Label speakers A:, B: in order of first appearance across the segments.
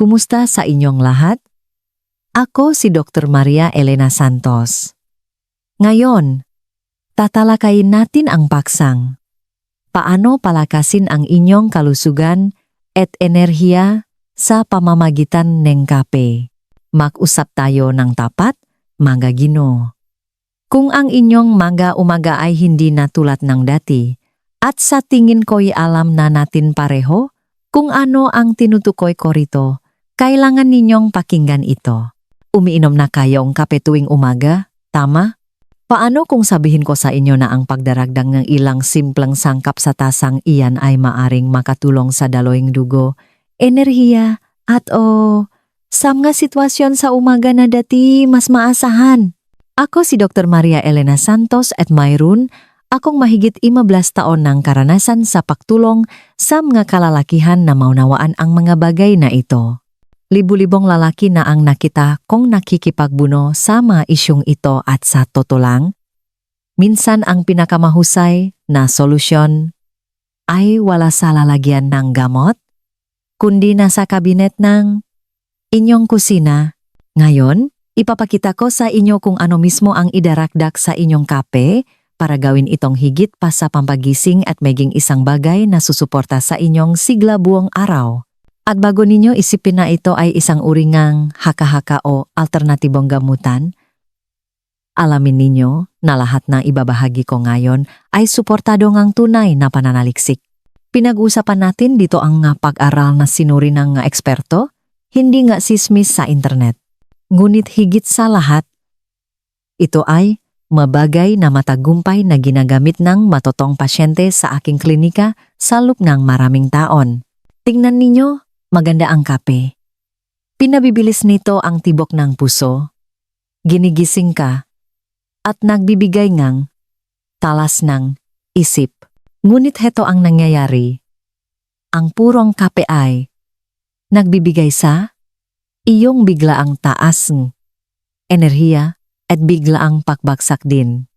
A: Kumusta sa inyong lahat? Ako si Dr. Maria Elena Santos. Ngayon, tatalakayin natin ang paksang. Paano palakasin ang inyong kalusugan at enerhiya sa pamamagitan ng kape. Mag-usap tayo ng tapat, mga gino. Kung ang inyong mga umaga ay hindi na tulad ng dati, at sa tingin ko'y alam na natin pareho kung ano ang tinutukoy ko rito, kailangan ninyong pakinggan ito. Umiinom na kayong kape tuwing umaga, tama? Paano kung sabihin ko sa inyo na ang pagdaragdag ng ilang simpleng sangkap sa tasang iyan ay maaring makatulong sa daloing dugo, enerhiya, at o sa mga sitwasyon sa umaga na dati mas maasahan? Ako si Dr. Maria Elena Santos at mayroon akong mahigit 15 taon ng karanasan sa pagtulong sa mga kalalakihan na maunawaan ang mga bagay na ito. Libu-libong lalaki na ang nakita kong nakikipagbuno sa mga isyong ito at sa totoo lang, minsan ang pinakamahusay na solusyon ay wala sa lalagyan ng gamot, kundi nasa kabinet ng inyong kusina. Ngayon, ipapakita ko sa inyo kung ano mismo ang idarakdak sa inyong kape para gawin itong higit pa sa pampagising at maging isang bagay na susuporta sa inyong sigla buong araw. At bago ninyo isipin na ito ay isang uringang haka-haka o alternatibong gamutan, alamin ninyo na lahat na ibabahagi ko ngayon ay suportado ngang tunay na pananaliksik. Pinag-usapan natin dito ang pag-aral na sinuri ng eksperto, hindi nga sismis sa internet. Ngunit higit sa lahat, ito ay mabagay na matagumpay na ginagamit ng matotong pasyente sa aking klinika sa loob ng maraming taon. Tingnan ninyo, maganda ang kape. Pinabibilis nito ang tibok ng puso. Ginigising ka at nagbibigay ngang talas ng isip. Ngunit heto ang nangyayari. Ang purong kape ay nagbibigay sa iyong biglaang taas ng enerhiya at biglaang pakbagsak din.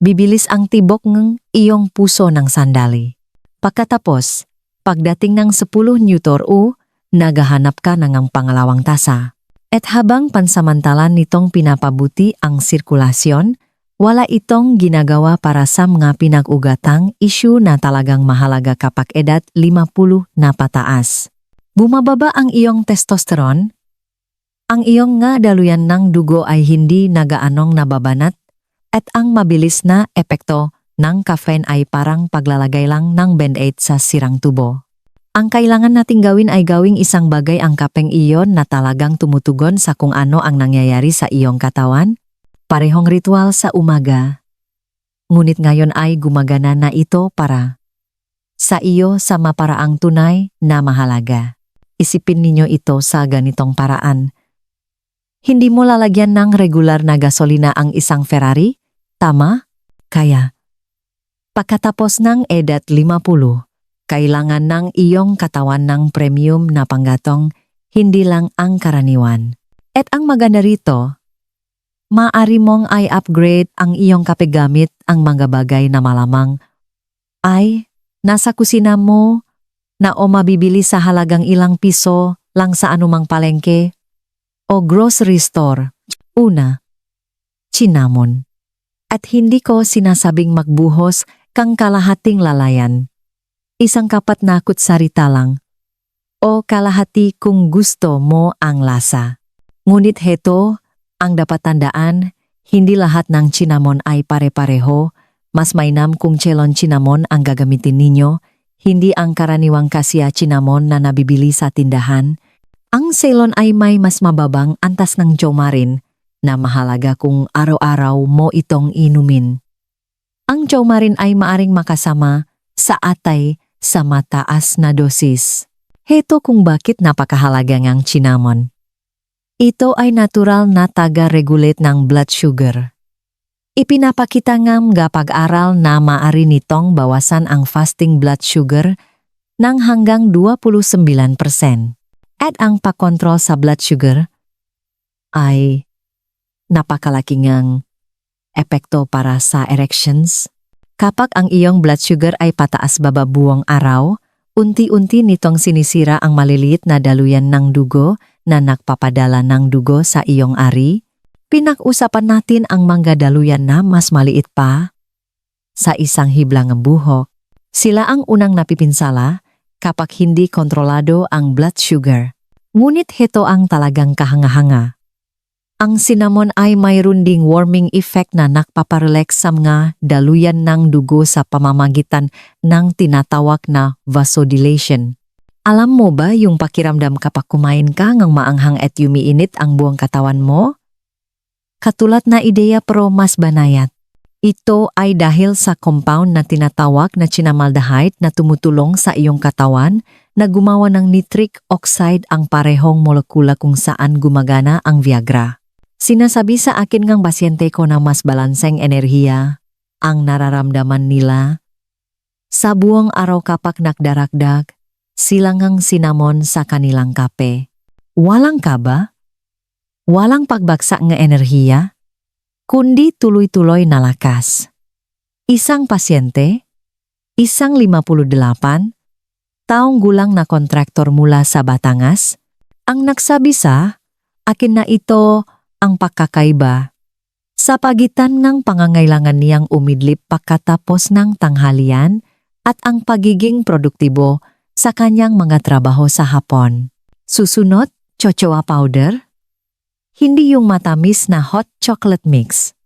A: Bibilis ang tibok ng iyong puso ng sandali. Pagkatapos, pagdating ng 10 Newton o nagahanap ka ng ang pangalawang tasa. At habang pansamantalan nitong pinapabuti ang sirkulasyon, wala itong ginagawa para sa mga pinag-ugatang isyu na talagang mahalaga kapag edad 50 na pataas. Bumababa ang iyong testosterone, ang iyong nga daluyan ng dugo ay hindi nagaanong nababanat at ang mabilis na epekto ng caffeine ay parang paglalagay lang ng band-aid sa sirang tubo. Ang kailangan nating gawin ay gawing isang bagay ang kapeng iyon na talagang tumutugon sa kung ano ang nangyayari sa iyong katawan. Parehong ritual sa umaga. Ngunit ngayon ay gumagana na ito para sa iyo sa maparaang tunay na mahalaga. Isipin ninyo ito sa ganitong paraan. Hindi mo lalagyan ng regular na gasolina ang isang Ferrari? Tama? Kaya. Pagkatapos ng edad 50, kailangan ng iyong katawan ng premium na panggatong hindi lang ang karaniwan. At ang maganda rito, maaari mong i-upgrade ang iyong kape gamit ang mga bagay na malamang ay nasa kusina mo na o mabibili sa halagang ilang piso lang sa anumang palengke o grocery store. Una, cinnamon. At hindi ko sinasabing magbuhos kang kalahating lalayan. Isang kapat na kutsarita lang. O kalahati kung gusto mo ang lasa. Ngunit heto, ang dapat tandaan, hindi lahat ng cinnamon ay pare-pareho. Mas mainam kung chelon cinnamon ang gagamitin ninyo, hindi ang karaniwang kasya cinnamon na nabibili sa tindahan. Ang Ceylon ay may mas mababang antas ng Jomarin na mahalaga kung araw-araw mo itong inumin. Ang Jomarin ay maaring makasama sa atay sa mataas na dosis. Heto kung bakit napakahalaga ng cinnamon. Ito ay natural na taga-regulate ng blood sugar. Ipinapakita ngam ga pag-aral na maari nitong bawasan ang fasting blood sugar ng hanggang 29%. At ang pakontrol sa blood sugar ay napakalaking ang epekto para sa erections. Kapag ang iyong blood sugar ay pataas baba buong araw, Unti-unti nitong sinisira ang maliliit na daluyan ng dugo na nagpapadala ng dugo sa iyong ari. Pinag-usapan natin ang mga daluyan na mas maliit pa. Sa isang hiblang buhok, sila ang unang napipinsala kapag hindi kontrolado ang blood sugar. Ngunit heto ang talagang kahanga-hanga. Ang cinnamon ay mayroon ding warming effect na nakpaparelax sa mga daluyan ng dugo sa pamamagitan ng tinatawag na vasodilation. Alam mo ba yung pakiramdam kapag kumain ka ngang maanghang at yumiinit ang buong katawan mo? Katulad na ideya pero mas banayat. Ito ay dahil sa compound na tinatawag na cinamaldehyde na tumutulong sa iyong katawan na gumawa ng nitric oxide ang parehong molekula kung saan gumagana ang Viagra. Sinasabi sa akin ngang pasyente ko na mas balanseng enerhiya ang nararamdaman nila. Sa buong araw kapag nagdaragdag, sila ngang sinamon sa kanilang kape. Walang kaba? Walang pagbagsak ng enerhiya? Kundi tuloy-tuloy na lakas. Isang pasyente, isang 58, taong gulang na kontraktor mula sa Batangas, ang nagsabi sa akin na ito ang pagkakaiba sa pagitan ng pangangailangan niyang umidlip pagkatapos ng tanghalian at ang pagiging produktibo sa kanyang mga trabaho sa hapon. Susunod, chochoa powder. Hindi yung matamis na hot chocolate mix.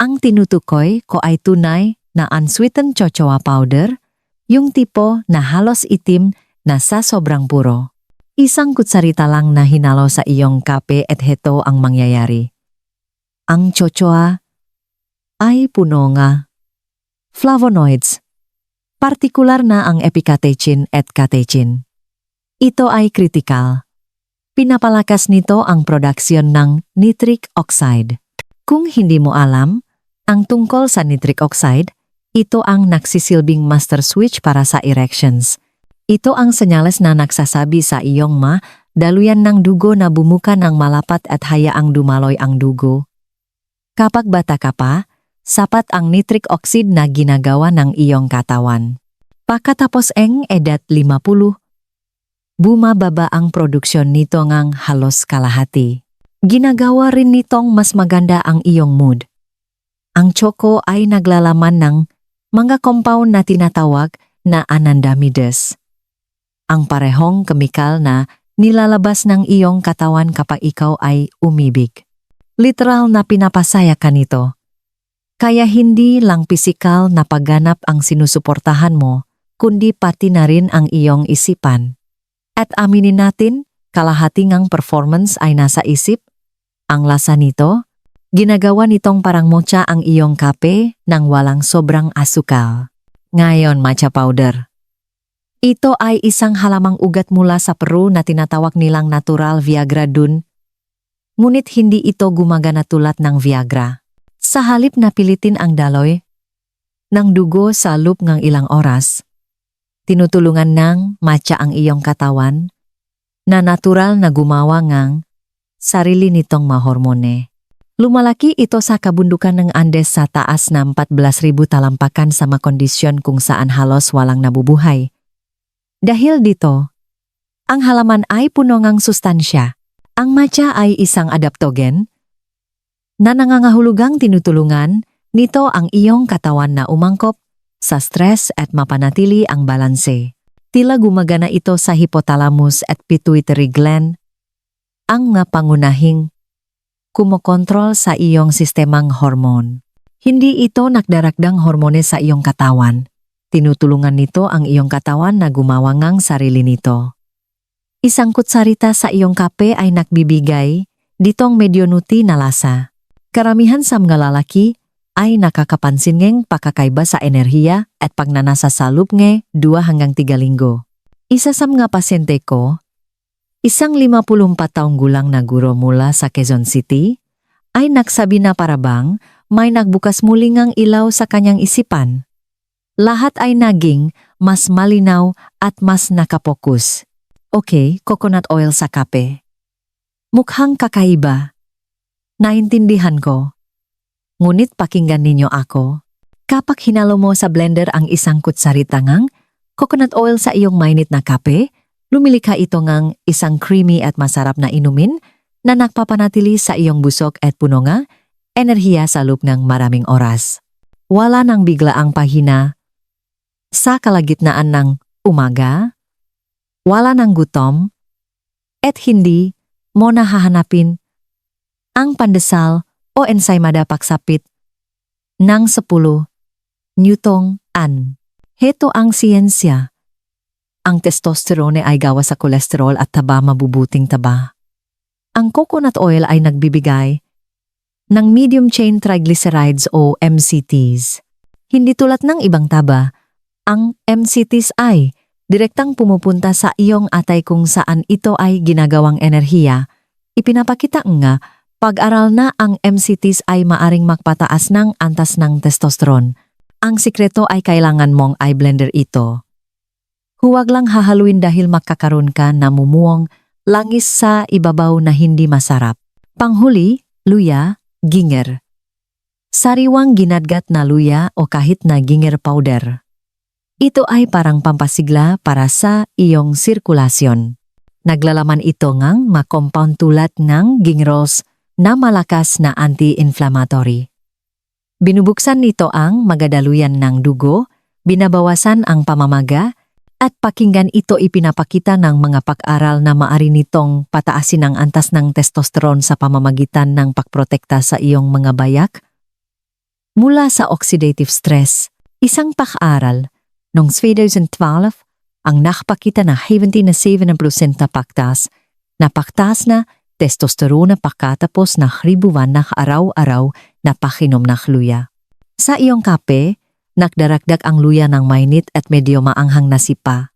A: Ang tinutukoy ko ay tunay na unsweetened chochoa powder, yung tipo na halos itim na sa sobrang puro. Isang kutsarita lang na hinalo sa iyong kape at heto ang mangyayari. Ang chochoa ay puno nga. Flavonoids. Partikular na ang epicatechin at catechin. Ito ay kritikal. Pinapalakas nito ang produksyon ng nitric oxide. Kung hindi mo alam, ang tungkol sa nitric oxide, ito ang nagsisilbing master switch para sa erections. Ito ang senyales na nagsasabi sa iyong ma, daluyan ng dugo na bumuka ng malapat at hayaang dumaloy ang dugo. Kapag bata ka pa, sapat ang nitric oxide na ginagawa ng iyong katawan. Pagkatapos eng edad 50, bumababa ang produksyon nito ngang halos kalahati. Ginagawa rin nitong mas maganda ang iyong mood. Ang choco ay naglalaman ng mga compound na tinatawag na anandamides. Ang parehong kemikal na nilalabas ng iyong katawan kapag ikaw ay umibig. Literal na pinapasaya ka nito. Kaya hindi lang pisikal na pagganap ang sinusuportahan mo, kundi pati na rin ang iyong isipan. At aminin natin, kalahati ngang performance ay nasa isip. Ang lasa nito, ginagawa nitong parang mocha ang iyong kape nang walang sobrang asukal. Ngayon, matcha powder. Ito ay isang halamang ugat mula sa Peru na tinatawag nilang natural Viagra dun. Ngunit hindi ito gumagana tulad ng Viagra. Sa halip na pilitin ang daloy ng dugo sa loop ng ilang oras, tinutulungan ng matcha ang iyong katawan na natural na gumawa ngang sarili nitong mahormone. Lumalaki ito sa kabundukan ng Andes sa taas ng 14,000 talampakan sa mga kondisyon kung saan halos walang nabubuhay. Dahil dito, ang halaman ay puno ng sustansya. Ang matcha ay isang adaptogen na nangangahulugang tinutulungan nito ang iyong katawan na umangkop sa stress at mapanatili ang balanse. Tila gumagana ito sa hypothalamus at pituitary gland, ang nga pangunahing kumokontrol sa iyong sistemang hormon. Hindi ito nagdaragdang hormone sa iyong katawan. Tinutulungan nito ang iyong katawan na gumawa ngang sarili nito. Isang kutsarita sa iyong kape ay nagbibigay ditong medyo nuti na lasa. Karamihan sa mga lalaki ay nakakapansin ngeng pakakaiba sa enerhiya at pagnanasa sa loop nge 2 hanggang 3 linggo. Isa sa mga pasyente ko, isang 54 taong gulang na guro mula sa Quezon City, ay nagsabi na parabang may nagbukas muli ngang ilaw sa kanyang isipan. Lahat ay naging mas malinaw at mas nakapokus. Okay, coconut oil sa kape. Mukhang kakaiba. Naintindihan ko. Ngunit pakinggan ninyo ako. Kapag hinalo mo sa blender ang isang kutsaritangang, coconut oil sa iyong mainit na kape, lumilikha ito ngang isang creamy at masarap na inumin na nagpapanatili sa iyong busok at puno nga enerhiya sa loob ng maraming oras. Wala nang biglaang pahina sa kalagitnaan ng umaga, wala nang gutom, at hindi mo nahahanapin ang pandesal o ensaymada paksapit ng 10 Newtong an. Heto ang siyensya. Ang testosterone ay gawa sa kolesterol at taba mabubuting taba. Ang coconut oil ay nagbibigay ng medium chain triglycerides o MCTs. Hindi tulad ng ibang taba, ang MCTs ay direktang pumupunta sa iyong atay kung saan ito ay ginagawang enerhiya. Ipinapakita nga pag-aral na ang MCTs ay maaring magpataas ng antas ng testosterone. Ang sikreto ay kailangan mong i-blender ito. Huwag lang hahaluin dahil makakaroon ka na mumuong langis sa ibabaw na hindi masarap. Panghuli, luya, ginger. Sariwang ginadgat na luya o kahit na ginger powder. Ito ay parang pampasigla para sa iyong sirkulasyon. Naglalaman ito ngang makompound tulad ng gingerols na malakas na anti-inflammatory. Binubuksan nito ang magadaluyan ng dugo, binabawasan ang pamamaga, at pakinggan ito ipinapakita ng mga pag-aral na maari nitong pataasin ang antas ng testosterone sa pamamagitan ng pagprotekta sa iyong mga bayak. Mula sa oxidative stress, isang pag-aral noong 2012 ang nakapakita na 70 na 7% na paktas na paktas na testosterone pagkatapos na ribuan na araw-araw na pakinom na luya. Sa iyong kape, nakdaragdag ang luya ng mainit at medyo maanghang na sipa.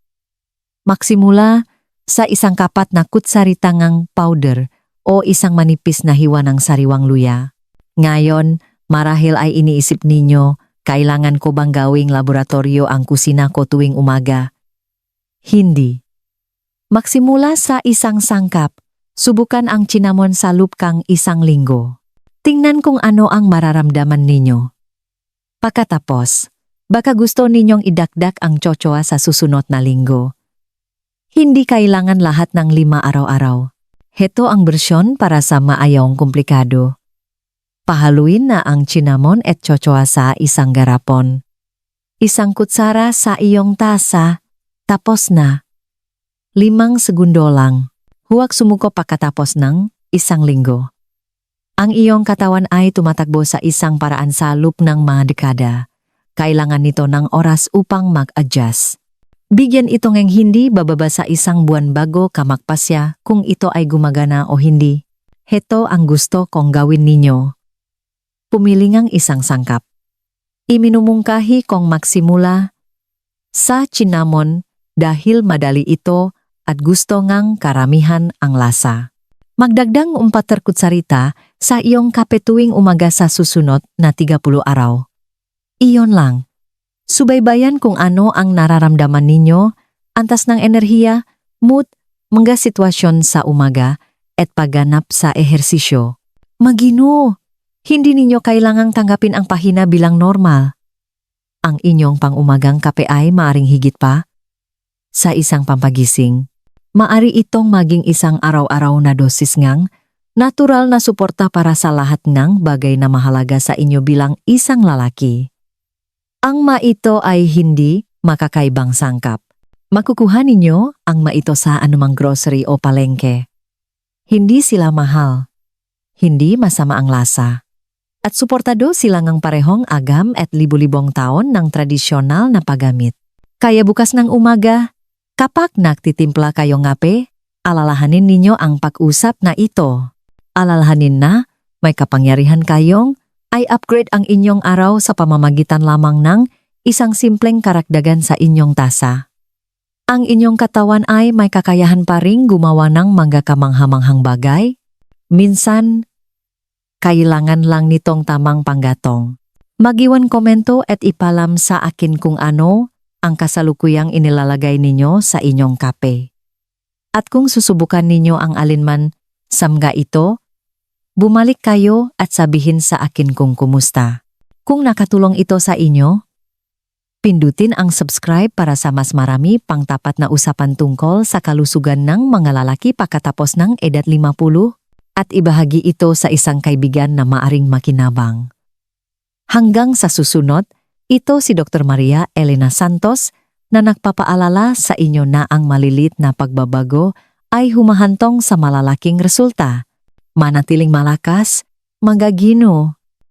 A: Maksimula sa isang kapat na kutsaritangang powder o isang manipis na hiwa ng sariwang luya. Ngayon, marahil ay iniisip ninyo, kailangan ko bang gawing laboratorio ang kusina ko tuwing umaga? Hindi. Maksimula sa isang sangkap, subukan ang cinamon sa lupkang isang linggo. Tingnan kung ano ang mararamdaman ninyo. Pagkatapos, baka gusto ninyong idakdak ang chochoa sa susunod na linggo. Hindi kailangan lahat ng lima araw-araw. Heto ang bersyon para sa maayong komplikado. Pahaluin na ang cinnamon at chochoa sa isang garapon. Isang kutsara sa iyong tasa, tapos na. Limang segundo lang. Huwag sumuko pagkatapos ng isang linggo. Ang iyong katawan ay tumatakbo sa isang paraan sa loop ng mga dekada. Kailangan nito ng oras upang mag-adjust. Bigyan ito ng hindi bababa sa isang buwan bago ka magpasya kung ito ay gumagana o hindi. Heto ang gusto kong gawin ninyo. Pumili ng isang sangkap. Iminumungkahi kong maksimula sa cinnamon dahil madali ito at gusto ngang karamihan ang lasa. Magdagdang umpat terkutsarita sa iyong kape tuwing umaga sa susunod na 30 araw. Iyon lang. Subaybayan kung ano ang nararamdaman ninyo, antas ng enerhiya, mood, mga sitwasyon sa umaga, at pagganap sa ehersisyo. Magino! Hindi ninyo kailangang tanggapin ang pahina bilang normal. Ang inyong pangumagang kape ay maaring higit pa sa isang pampagising. Maari itong maging isang araw-araw na dosis ngang natural na suporta para sa lahat ng bagay na mahalaga sa inyo bilang isang lalaki. Ang maito ay hindi makakaibang sangkap. Makukuha ninyo ang maito sa anumang grocery o palengke. Hindi sila mahal. Hindi masama ang lasa. At suportado sila ngang parehong agam at libu-libong taon ng tradisyonal na paggamit. Kaya bukas ng umaga, Kapag nagtitimpla kayo ngape, alalahanin ninyo ang pag-usap na ito. Alalahanin na may kapangyarihan kayong ay upgrade ang inyong araw sa pamamagitan lamang ng isang simpleng karagdagan sa inyong tasa. Ang inyong katawan ay may kakayahan pa ring gumawa ng mga kamanghamanghang bagay. Minsan, kailangan lang nitong tamang panggatong. Magiwan komento at ipalam sa akin kung ano ang kasalukuyang inilalagay ninyo sa inyong kape. At kung susubukan ninyo ang alinman samga ito, bumalik kayo at sabihin sa akin kung kumusta. Kung nakatulong ito sa inyo, Pindutin ang subscribe para sa mas marami pang tapat na usapan tungkol sa kalusugan ng mga lalaki pagkatapos ng edad 50 at ibahagi ito sa isang kaibigan na maaring makinabang. Hanggang sa susunod, ito si Dr. Maria Elena Santos na nagpapaalala sa inyo na ang malilit na pagbabago ay humahantong sa malalaking resulta. Manatiling malakas, magagino,